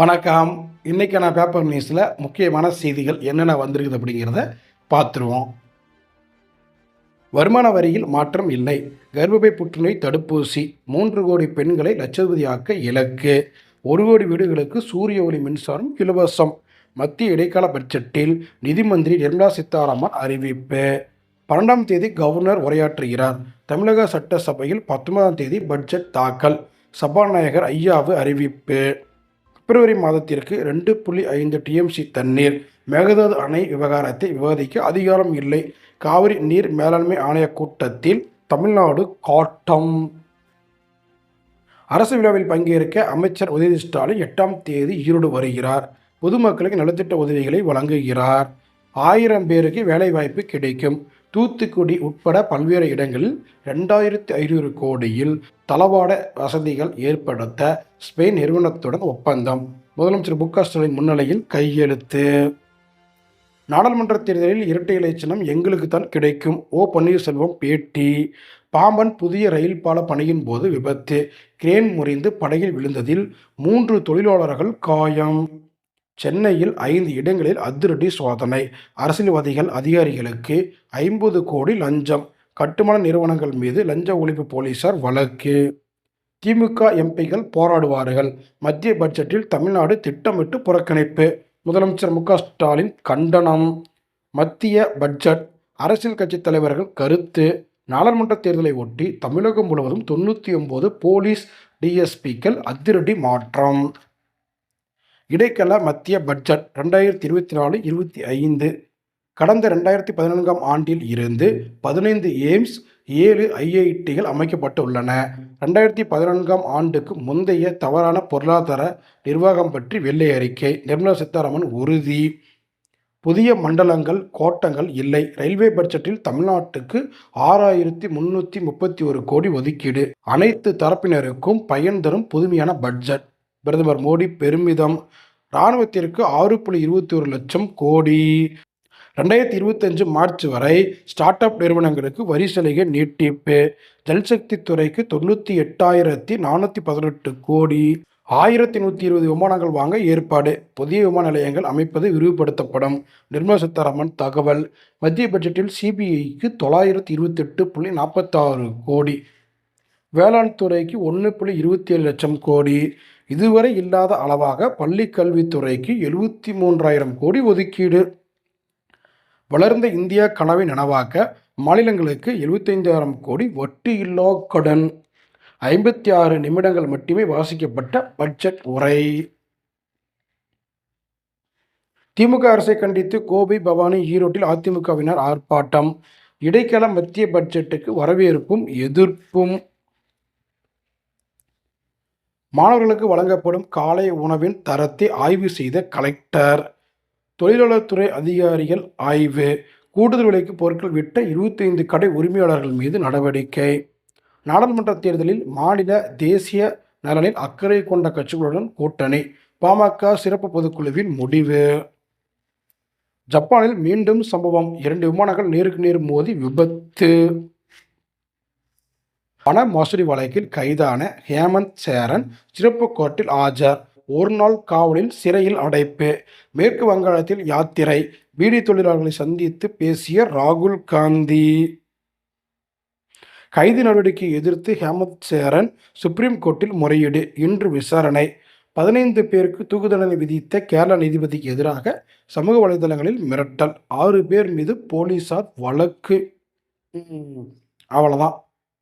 வணக்கம். இன்றைக்கான பேப்பர் நியூஸில் முக்கியமான செய்திகள் என்னென்ன வந்திருக்குது அப்படிங்கிறத பார்த்துருவோம். வருமான வரியில் மாற்றம் இல்லை. கர்ப்பப்பை புற்றுநோய் தடுப்பூசி மூன்று கோடி பெண்களை லட்சபதியாக்க இலக்கு ஒரு கோடி வீடுகளுக்கு சூரிய ஒளி மின்சாரம் இலவசம் மத்திய இடைக்கால பட்ஜெட்டில் நிதி மந்திரி நிர்மலா சீதாராமன் அறிவிப்பு. பன்னெண்டாம் தேதி கவர்னர் உரையாற்றுகிறார். தமிழக சட்டசபையில் பத்தொன்பதாம் தேதி பட்ஜெட் தாக்கல் சபாநாயகர் ஐயாவு அறிவிப்பு. பிப்ரவரி மாதத்திற்கு ரெண்டு புள்ளி ஐந்து டிஎம்சி தண்ணீர் மேகதாது அணை விவகாரத்தை விவாதிக்க அதிகாரம் இல்லை. காவிரி நீர் மேலாண்மை ஆணைய கூட்டத்தில் தமிழ்நாடு காட்டம். அரசு விழாவில் பங்கேற்க அமைச்சர் உதயநிதி ஸ்டாலின் எட்டாம் தேதி ஈரோடு வருகிறார். பொதுமக்களுக்கு நலத்திட்ட உதவிகளை வழங்குகிறார். ஆயிரம் பேருக்கு வேலைவாய்ப்பு கிடைக்கும். தூத்துக்குடி உட்பட பல்வேறு இடங்களில் ரெண்டாயிரத்தி ஐநூறு கோடியில் தளவாட வசதிகள் ஏற்படுத்த ஸ்பெயின் நிறுவனத்துடன் ஒப்பந்தம். முதலமைச்சர் மு க ஸ்டாலின் முன்னிலையில் கையெழுத்து. நாடாளுமன்ற தேர்தலில் இரட்டை இலை சின்னம் எங்களுக்கு தான் கிடைக்கும். ஓ பன்னீர்செல்வம் பேட்டி. பாம்பன் புதிய ரயில் பால பணியின் போது விபத்து. கிரேன் முறிந்து படகில் விழுந்ததில் மூன்று தொழிலாளர்கள் காயம். சென்னையில் ஐந்து இடங்களில் அதிரடி சோதனை. அரசியல்வாதிகள் அதிகாரிகளுக்கு ஐம்பது கோடி லஞ்சம். கட்டுமான நிறுவனங்கள் மீது லஞ்ச ஒழிப்பு போலீசார் வழக்கு. திமுக எம்பிகள் போராடுவார்கள். மத்திய பட்ஜெட்டில் தமிழ்நாடு திட்டமிட்டு புறக்கணிப்பு. முதலமைச்சர் மு ஸ்டாலின் கண்டனம். மத்திய பட்ஜெட். அரசியல் கட்சித் தலைவர்கள் கருத்து. நாடாளுமன்ற தேர்தலை ஒட்டி தமிழகம் முழுவதும் தொண்ணூற்றி ஒம்பது போலீஸ் டிஎஸ்பிக்கள் அதிரடி மாற்றம். இடைக்கால மத்திய பட்ஜெட் ரெண்டாயிரத்தி இருபத்தி நாலு இருபத்தி ஐந்து கடந்த ரெண்டாயிரத்தி பதினான்காம் ஆண்டில் இருந்து பதினைந்து எய்ம்ஸ் ஏழு ஐஐடிகள் அமைக்கப்பட்டுள்ளன. ரெண்டாயிரத்தி பதினான்காம் ஆண்டுக்கு முந்தைய தவறான பொருளாதார நிர்வாகம் பற்றி வெள்ளை அறிக்கை நிர்மலா சீதாராமன் உறுதி. புதிய மண்டலங்கள் கோட்டங்கள் இல்லை. ரயில்வே பட்ஜெட்டில் தமிழ்நாட்டுக்கு ஆறாயிரத்தி முன்னூற்றி முப்பத்தி ஒரு கோடி ஒதுக்கீடு. அனைத்து தரப்பினருக்கும் பயன் தரும் புதுமையான பட்ஜெட். பிரதமர் மோடி பெருமிதம். இராணுவத்திற்கு ஆறு புள்ளி இருபத்தி ஒரு லட்சம் கோடி. ரெண்டாயிரத்தி இருபத்தஞ்சு மார்ச் வரை ஸ்டார்ட் அப் நிறுவனங்களுக்கு வரி சலுகை நீட்டிப்பு. ஜல்சக்தி துறைக்கு தொண்ணூற்றி எட்டாயிரத்தி நானூற்றி பதினெட்டு கோடி. ஆயிரத்தி நூற்றி இருபது விமானங்கள் வாங்க ஏற்பாடு. புதிய விமான நிலையங்கள் அமைப்பது விரிவுபடுத்தப்படும். நிர்மலா சீதாராமன் தகவல். மத்திய பட்ஜெட்டில் சிபிஐக்கு தொள்ளாயிரத்தி இருபத்தெட்டு புள்ளி நாற்பத்தாறு கோடி. வேளாண் துறைக்கு ஒன்று புள்ளி இருபத்தி ஏழு லட்சம் கோடி. இதுவரை இல்லாத அளவாக பள்ளி கல்வித்துறைக்கு எழுபத்தி மூன்றாயிரம் கோடி ஒதுக்கீடு. வளர்ந்த இந்தியா கனவை நனவாக்க மாநிலங்களுக்கு எழுபத்தைந்தாயிரம் கோடி வட்டி இல்லா கடன். ஐம்பத்தி ஆறு நிமிடங்கள் மட்டுமே வாசிக்கப்பட்ட பட்ஜெட் உரை. திமுக அரசை கண்டித்து கோபி பவானி ஈரோட்டில் அதிமுகவினர் ஆர்ப்பாட்டம். இடைக்கால மத்திய பட்ஜெட்டுக்கு வரவேற்பும் எதிர்ப்பும். மாணவர்களுக்கு வழங்கப்படும் காலை உணவின் தரத்தை ஆய்வு செய்த கலெக்டர். தொழிலாளர் துறை அதிகாரிகள் ஆய்வு. கூடுதல் விலைக்கு பொருட்கள் விட்ட இருபத்தைந்து கடை உரிமையாளர்கள் மீது நடவடிக்கை. நாடாளுமன்ற தேர்தலில் மாநில தேசிய நலனில் அக்கறை கொண்ட கட்சிகளுடன் கூட்டணி. பாமக சிறப்பு பொதுக்குழுவின் முடிவு. ஜப்பானில் மீண்டும் சம்பவம். இரண்டு விமானங்கள் நேருக்கு நேர் மோதி விபத்து. பண மோசடி வழக்கில் கைதான ஹேமந்த் சேரன் சிறப்பு கோர்ட்டில் ஆஜர். ஒரு நாள் காவலில் சிறையில் அடைப்பு. மேற்கு வங்காளத்தில் யாத்திரை. பீடி தொழிலாளர்களை சந்தித்து பேசிய ராகுல் காந்தி. கைது நடவடிக்கையை எதிர்த்து ஹேமந்த் சேரன் சுப்ரீம் கோர்ட்டில் முறையீடு இன்று விசாரணை. பதினைந்து பேருக்கு தூக்கு தண்டனை விதித்த கேரள நீதிபதிக்கு எதிராக சமூக வலைதளங்களில் மிரட்டல். ஆறு பேர் மீது போலீசார் வழக்கு. ம், அவ்வளவுதான்.